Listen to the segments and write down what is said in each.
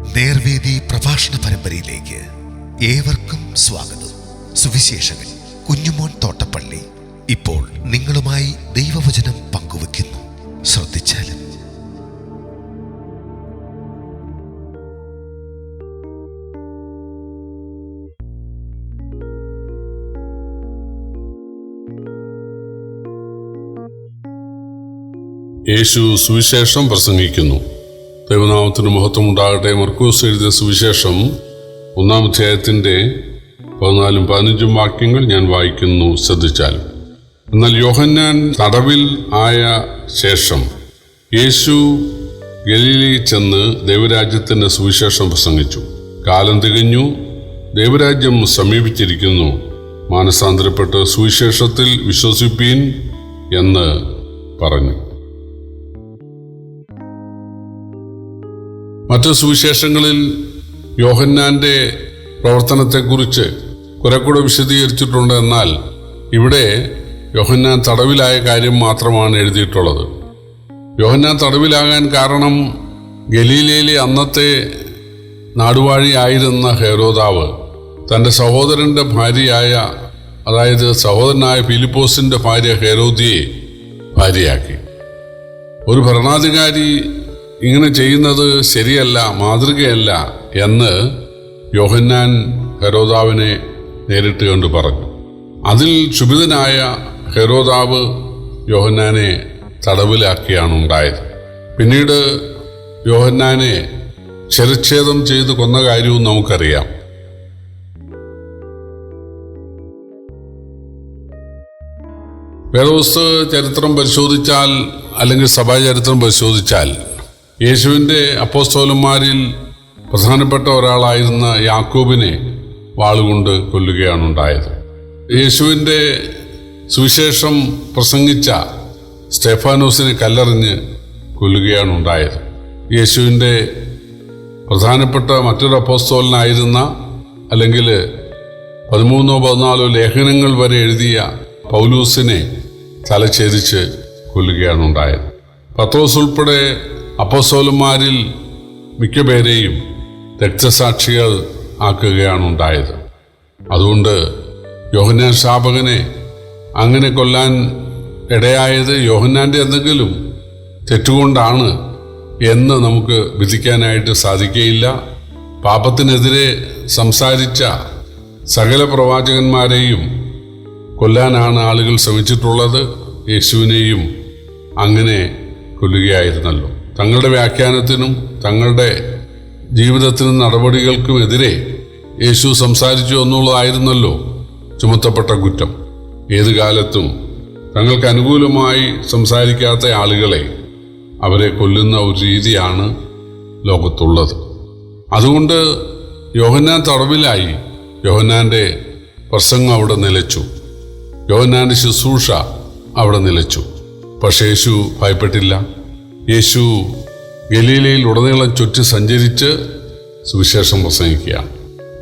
നേർവേദി പ്രഭാഷണ പരമ്പരയിലേക്ക് ഏവർക്കും സ്വാഗതം. സുവിശേഷകൻ കുഞ്ഞുമോൻ തോട്ടപ്പള്ളി ഇപ്പോൾ നിങ്ങളുമായി ദൈവവചനം പങ്കുവെക്കുന്നു ശ്രദ്ധിച്ചാലും. യേശു സുവിശേഷം പ്രസംഗിക്കുന്നു. ദൈവനാമത്തിന് മഹത്വം ഉണ്ടാകട്ടെ. മർക്കൂസ് എഴുതിയ സുവിശേഷം ഒന്നാം അധ്യായത്തിന്റെ പതിനാലും പതിനഞ്ചും വാക്യങ്ങൾ ഞാൻ വായിക്കുന്നു ശ്രദ്ധിച്ചാൽ. എന്നാൽ യോഹന്നാൻ തടവിൽ ആയ ശേഷം യേശു ഗലീലയിൽ ചെന്ന് ദൈവരാജ്യത്തിന്റെ സുവിശേഷം പ്രസംഗിച്ചു. കാലം തികഞ്ഞു ദൈവരാജ്യം സമീപിച്ചിരിക്കുന്നു. മാനസാന്തരപ്പെട്ട് സുവിശേഷത്തിൽ വിശ്വസിപ്പീൻ എന്ന് പറഞ്ഞു. മറ്റു സുവിശേഷങ്ങളിൽ യോഹന്നാന്റെ പ്രവർത്തനത്തെക്കുറിച്ച് കുറെ കൂടെ വിശദീകരിച്ചിട്ടുണ്ട് എന്നാൽ ഇവിടെ യോഹന്നാൻ തടവിലായ കാര്യം മാത്രമാണ് എഴുതിയിട്ടുള്ളത്. യോഹന്നാൻ തടവിലാകാൻ കാരണം ഗലീലയിലെ അന്നത്തെ നാടുവാഴിയായിരുന്ന ഹേരോദാവ് തന്റെ സഹോദരന്റെ ഭാര്യയായ അതായത് സഹോദരനായ ഫിലിപ്പോസിന്റെ ഭാര്യ ഹേരോദിയെ ഭാര്യയാക്കി. ഒരു ഭരണാധികാരി ഇങ്ങനെ ചെയ്യുന്നത് ശരിയല്ല മാതൃകയല്ല എന്ന് യോഹന്നാൻ ഹെരോദാവിനെ നേരിട്ട് കണ്ട് പറഞ്ഞു. അതിൽ ക്ഷുഭിതനായ ഹെരോദാവ് യോഹന്നാനെ തടവിലാക്കിയാണ് ഉണ്ടായത് പിന്നീട് യോഹന്നാനെ ശിരച്ഛേദം ചെയ്ത് കൊന്ന കാര്യവും നമുക്കറിയാം. വേദപുസ്തക ചരിത്രം പരിശോധിച്ചാൽ അല്ലെങ്കിൽ സഭാചരിത്രം പരിശോധിച്ചാൽ യേശുവിന്റെ അപ്പോസ്തോലന്മാരിൽ പ്രധാനപ്പെട്ട ഒരാളായിരുന്ന യാക്കോബിനെ വാളുകൊണ്ട് കൊല്ലുകയാണ് ഉണ്ടായത് യേശുവിന്റെ സുവിശേഷം പ്രസംഗിച്ച സ്റ്റെഫാനോസിനെ കല്ലെറിഞ്ഞ് കൊല്ലുകയാണ് ഉണ്ടായത് യേശുവിന്റെ പ്രധാനപ്പെട്ട മറ്റൊരു അപ്പോസ്തോലനായിരുന്ന അല്ലെങ്കിൽ പതിമൂന്നോ പതിനാലോ ലേഖനങ്ങൾ വരെ എഴുതിയ പൗലൂസിനെ തലഛേദിച്ച് കൊല്ലുകയാണ് ഉണ്ടായത് പത്രോസ് ഉൾപ്പെടെ അപ്പോസോലന്മാരിൽ മിക്കപേരെയും രക്തസാക്ഷികൾ ആക്കുകയാണ് ഉണ്ടായത് അതുകൊണ്ട് യോഹന്നാൻ സ്ഥാപകനെ അങ്ങനെ കൊല്ലാൻ ഇടയായത് യോഹന്നാന്റെ എന്തെങ്കിലും തെറ്റുകൊണ്ടാണ് എന്ന് നമുക്ക് വിധിക്കാനായിട്ട് സാധിക്കുകയില്ല. പാപത്തിനെതിരെ സംസാരിച്ച സകല പ്രവാചകന്മാരെയും കൊല്ലാനാണ് ആളുകൾ ശ്രമിച്ചിട്ടുള്ളത്. യേശുവിനെയും അങ്ങനെ കൊല്ലുകയായിരുന്നല്ലോ. തങ്ങളുടെ വ്യാഖ്യാനത്തിനും തങ്ങളുടെ ജീവിതത്തിനും നടപടികൾക്കുമെതിരെ യേശു സംസാരിച്ചു എന്നുള്ളതായിരുന്നല്ലോ ചുമത്തപ്പെട്ട കുറ്റം. ഏത് കാലത്തും തങ്ങൾക്ക് അനുകൂലമായി സംസാരിക്കാത്ത ആളുകളെ അവരെ കൊല്ലുന്ന ഒരു രീതിയാണ് ലോകത്തുള്ളത്. അതുകൊണ്ട് യോഹന്നാൻ തടവിലായി യോഹന്നാന്റെ പ്രസംഗം അവിടെ നിലച്ചു. യോഹന്നാന്റെ ശുശ്രൂഷ അവിടെ നിലച്ചു. പക്ഷേ യേശു ഭയപ്പെട്ടില്ല. യേശു ഗലീലയിൽ ഉടനീളം ചുറ്റി സഞ്ചരിച്ച് സുവിശേഷം പ്രസംഗിക്കുകയാണ്.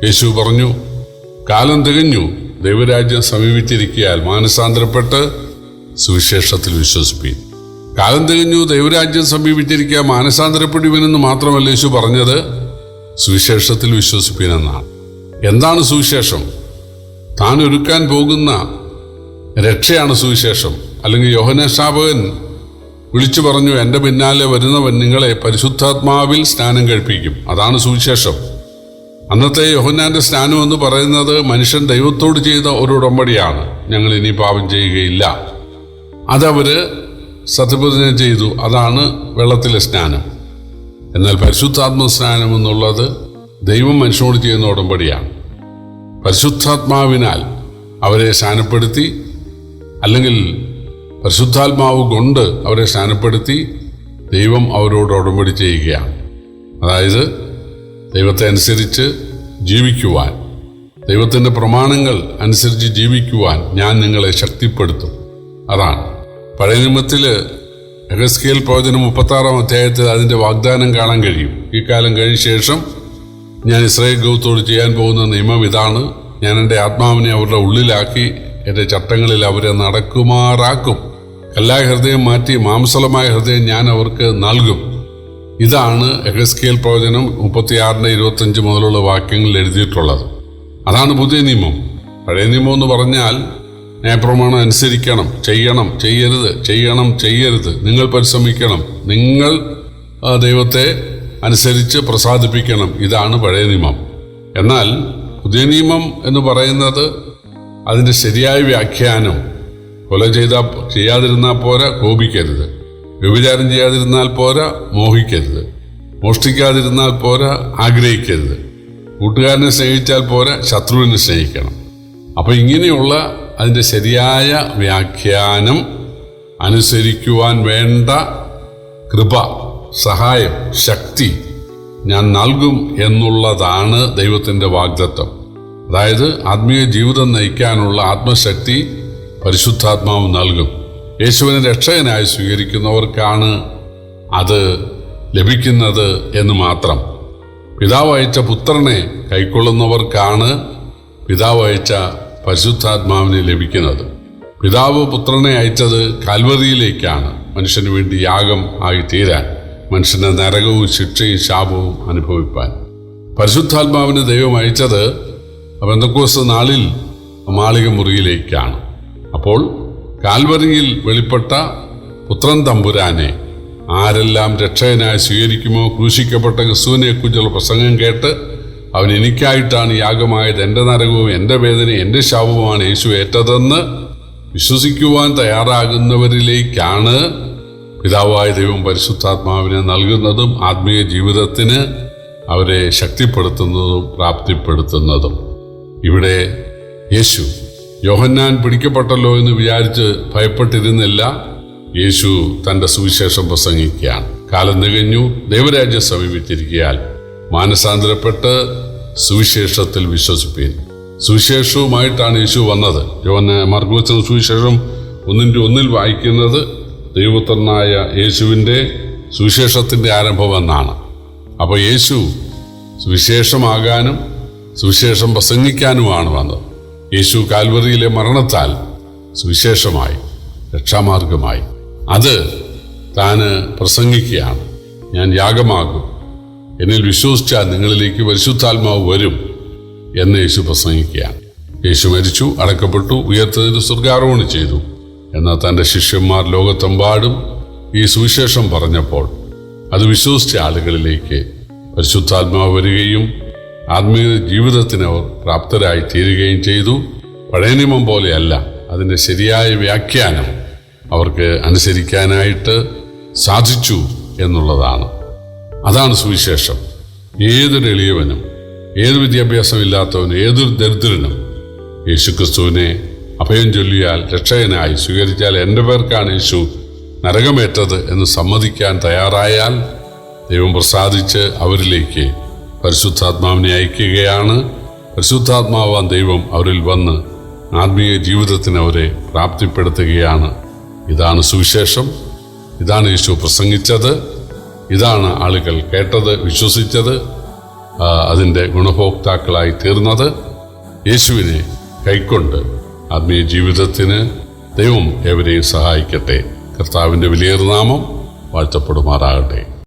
യേശു പറഞ്ഞു കാലം തികഞ്ഞു. ദൈവരാജ്യം സമീപിച്ചിരിക്കയാൽ മാനസാന്തരപ്പെട്ട് സുവിശേഷത്തിൽ വിശ്വസിപ്പീൻ. കാലം തികഞ്ഞു. ദൈവരാജ്യം സമീപിച്ചിരിക്കുക മാനസാന്തരപ്പെടുവനെന്ന് മാത്രമല്ല യേശു പറഞ്ഞത് സുവിശേഷത്തിൽ വിശ്വസിപ്പീനെന്നാണ് എന്താണ് സുവിശേഷം? താൻ ഒരുക്കാൻ പോകുന്ന രക്ഷയാണ് സുവിശേഷം. അല്ലെങ്കിൽ യോഹന വിളിച്ചു പറഞ്ഞു എന്റെ പിന്നാലെ വരുന്നവൻ നിങ്ങളെ പരിശുദ്ധാത്മാവിൽ സ്നാനം കഴിപ്പിക്കും. അതാണ് സുവിശേഷം. അന്നത്തെ യോഹന്നാന്റെ സ്നാനം എന്ന് പറയുന്നത് മനുഷ്യൻ ദൈവത്തോട് ചെയ്ത ഒരു ഉടമ്പടിയാണ്. ഞങ്ങൾ ഇനി പാപം ചെയ്യുകയില്ല. അതവര് സത്യപ്രതിജ്ഞ ചെയ്തു. അതാണ് വെള്ളത്തിലെ സ്നാനം. എന്നാൽ പരിശുദ്ധാത്മ സ്നാനം എന്നുള്ളത് ദൈവം മനുഷ്യനോട് ചെയ്യുന്ന ഉടമ്പടിയാണ്. പരിശുദ്ധാത്മാവിനാൽ അവരെ സ്നാനപ്പെടുത്തി അല്ലെങ്കിൽ പരിശുദ്ധാത്മാവ് കൊണ്ട് അവരെ സ്നാനപ്പെടുത്തി ദൈവം അവരോട് ഉടമ്പടി ചെയ്യുകയാണ്. അതായത് ദൈവത്തെ അനുസരിച്ച് ജീവിക്കുവാൻ ദൈവത്തിന്റെ പ്രമാണങ്ങൾ അനുസരിച്ച് ജീവിക്കുവാൻ ഞാൻ നിങ്ങളെ ശക്തിപ്പെടുത്തും. അതാണ്. പഴയ നിയമത്തിൽ രഹസ്കേൽ പ്രവചനം മുപ്പത്താറാം അധ്യായത്തിൽ അതിന്റെ വാഗ്ദാനം കാണാൻ കഴിയും. ഈ കാലം കഴിഞ്ഞ ശേഷം ഞാൻ ഇസ്രായേൽ ഗൗത്തോട് ചെയ്യാൻ പോകുന്ന നിയമം ഇതാണ്. ഞാൻ എന്റെ ആത്മാവിനെ അവരുടെ ഉള്ളിലാക്കി എന്റെ ചട്ടങ്ങളിൽ അവരെ നടക്കുമാറാക്കും. കല്ലായ ഹൃദയം മാറ്റി മാംസലമായ ഹൃദയം ഞാൻ അവർക്ക് നൽകും. ഇതാണ് എഹസ്കേൽ പ്രവചനം മുപ്പത്തിയാറിന്റെ ഇരുപത്തഞ്ച് മുതലുള്ള വാക്യങ്ങളിൽ എഴുതിയിട്ടുള്ളത്. അതാണ് പുതിയ നിയമം. പഴയ നിയമം എന്ന് പറഞ്ഞാൽ ന്യായപ്രമാണം അനുസരിക്കണം ചെയ്യണം ചെയ്യരുത് ചെയ്യണം ചെയ്യരുത്. നിങ്ങൾ പരിശ്രമിക്കണം. നിങ്ങൾ ദൈവത്തെ അനുസരിച്ച് പ്രസാദിപ്പിക്കണം. ഇതാണ് പഴയ നിയമം. എന്നാൽ പുതിയ നിയമം എന്ന് പറയുന്നത് അതിന്റെ ശരിയായ വ്യാഖ്യാനം കൊല ചെയ്താൽ ചെയ്യാതിരുന്നാൽ പോരാ കോപിക്കരുത്. വ്യഭിചാരം ചെയ്യാതിരുന്നാൽ പോരാ മോഹിക്കരുത്. മോഷ്ടിക്കാതിരുന്നാൽ പോരാ ആഗ്രഹിക്കരുത്. കൂട്ടുകാരനെ സ്നേഹിച്ചാൽ പോരാ ശത്രുവിനെ സ്നേഹിക്കണം. അപ്പോൾ ഇങ്ങനെയുള്ള അതിന്റെ ശരിയായ വ്യാഖ്യാനം അനുസരിക്കുവാൻ വേണ്ട കൃപ സഹായം ശക്തി ഞാൻ നൽകും എന്നുള്ളതാണ് ദൈവത്തിന്റെ വാഗ്ദത്വം അതായത് ആത്മീയ ജീവിതം നയിക്കാനുള്ള ആത്മശക്തി പരിശുദ്ധാത്മാവ് നൽകും. യേശുവിനെ രക്ഷകനായി സ്വീകരിക്കുന്നവർക്കാണ് അത് ലഭിക്കുന്നത് എന്ന് മാത്രം. പിതാവ് അയച്ച പുത്രനെ കൈക്കൊള്ളുന്നവർക്കാണ് പിതാവ് അയച്ച പരിശുദ്ധാത്മാവിനെ ലഭിക്കുന്നത്. പിതാവ് പുത്രനെ അയച്ചത് കാൽവറിയിലേക്കാണ് മനുഷ്യന് വേണ്ടി യാഗം ആയി തീരാൻ മനുഷ്യന്റെ നരകവും ശിക്ഷയും ശാപവും അനുഭവിപ്പാൻ. പരിശുദ്ധാത്മാവിന് ദൈവം അയച്ചത് ബന്ധക്കോസ് നാളിൽ മാളിക മുറിയിലേക്കാണ് അപ്പോൾ കാൽവറിയിൽ വെളിപ്പെട്ട പുത്രൻ തമ്പുരാനെ ആരെല്ലാം രക്ഷകനായി സ്വീകരിക്കുമോ ക്രൂശിക്കപ്പെട്ട ക്രിസ്തുവിനെ കുറിച്ചുള്ള പ്രസംഗം കേട്ട് അവൻ എനിക്കായിട്ടാണ് യാഗമായത് എന്റെ നരകവും എന്റെ വേദന എന്റെ ശാപവുമാണ് യേശു ഏറ്റതെന്ന് വിശ്വസിക്കുവാൻ തയ്യാറാകുന്നവരിലേക്കാണ് പിതാവായ ദൈവം പരിശുദ്ധാത്മാവിനെ നൽകുന്നതും ആത്മീയ ജീവിതത്തിന് അവരെ ശക്തിപ്പെടുത്തുന്നതും പ്രാപ്തിപ്പെടുത്തുന്നതും. ഇവിടെ യേശു യോഹന്നാൻ പിടിക്കപ്പെട്ടല്ലോ എന്ന് വിചാരിച്ച് ഭയപ്പെട്ടിരുന്നില്ല യേശു തന്റെ സുവിശേഷം പ്രസംഗിക്കുകയാണ്. കാലം തികഞ്ഞു ദൈവരാജ്യം സമീപിച്ചിരിക്കയാൽ മാനസാന്തരപ്പെട്ട് സുവിശേഷത്തിൽ വിശ്വസിപ്പീൻ. സുവിശേഷവുമായിട്ടാണ് യേശു വന്നത്. യോഹന്ന മാർഗോസിന് സുവിശേഷം ഒന്നിന്റെ ഒന്നിൽ വായിക്കുന്നത് ദൈവപുത്രനായ യേശുവിന്റെ സുവിശേഷത്തിന്റെ ആരംഭം എന്നാണ്. അപ്പോൾ യേശു സുവിശേഷമാകാനും സുവിശേഷം പ്രസംഗിക്കാനുമാണ് വന്നത്. യേശു കാൽവറിയിലെ മരണത്താൽ സുവിശേഷമായി രക്ഷാമാർഗമായി. അത് താന് പ്രസംഗിക്കുകയാണ്. ഞാൻ യാഗമാകും. എന്നിൽ വിശ്വസിച്ചാൽ നിങ്ങളിലേക്ക് പരിശുദ്ധാത്മാവ് വരും എന്ന് യേശു പ്രസംഗിക്കുകയാണ്. യേശു മരിച്ചു അടക്കപ്പെട്ടു ഉയർത്തതിന് സ്വർഗാരോഹണം ചെയ്തു എന്നാൽ തന്റെ ശിഷ്യന്മാർ ലോകത്തെമ്പാടും ഈ സുവിശേഷം പറഞ്ഞപ്പോൾ അത് വിശ്വസിച്ച ആളുകളിലേക്ക് പരിശുദ്ധാത്മാവ് വരികയും ആത്മീയ ജീവിതത്തിന് അവർ പ്രാപ്തരായി തീരുകയും ചെയ്തു. പഴയ നിയമം പോലെയല്ല. അതിന്റെ ശരിയായ വ്യാഖ്യാനം അവർക്ക് അനുസരിക്കാനായിട്ട് സാധിച്ചു എന്നുള്ളതാണ്. അതാണ് സുവിശേഷം. ഏതൊരു എളിയവനും ഏത് വിദ്യാഭ്യാസമില്ലാത്തവനും ഏതൊരു ദരിദ്രനും യേശുക്രിസ്തുവിനെ അഭയം ചൊല്ലിയാൽ രക്ഷകനായി സ്വീകരിച്ചാൽ എന്റെ പേർക്കാണ് യേശു നരകമേറ്റത് എന്ന് സമ്മതിക്കാൻ തയ്യാറായാൽ ദൈവം പ്രസാദിച്ച് അവരിലേക്ക് പരിശുദ്ധാത്മാവിനെ അയക്കുകയാണ്. പരിശുദ്ധാത്മാവാൻ ദൈവം അവരിൽ വന്ന് ആത്മീയ ജീവിതത്തിന് അവരെ പ്രാപ്തിപ്പെടുത്തുകയാണ്. ഇതാണ് സുവിശേഷം. ഇതാണ് യേശു പ്രസംഗിച്ചത്. ഇതാണ് ആളുകൾ കേട്ടത് വിശ്വസിച്ചത് അതിന്റെ ഗുണഭോക്താക്കളായി തീർന്നത്. യേശുവിനെ കൈക്കൊണ്ട് ആത്മീയ ജീവിതത്തിന് ദൈവം എവരെയും സഹായിക്കട്ടെ. കർത്താവിന്റെ വലിയൊരു നാമം വാഴ്ത്തപ്പെടുമാറാകട്ടെ.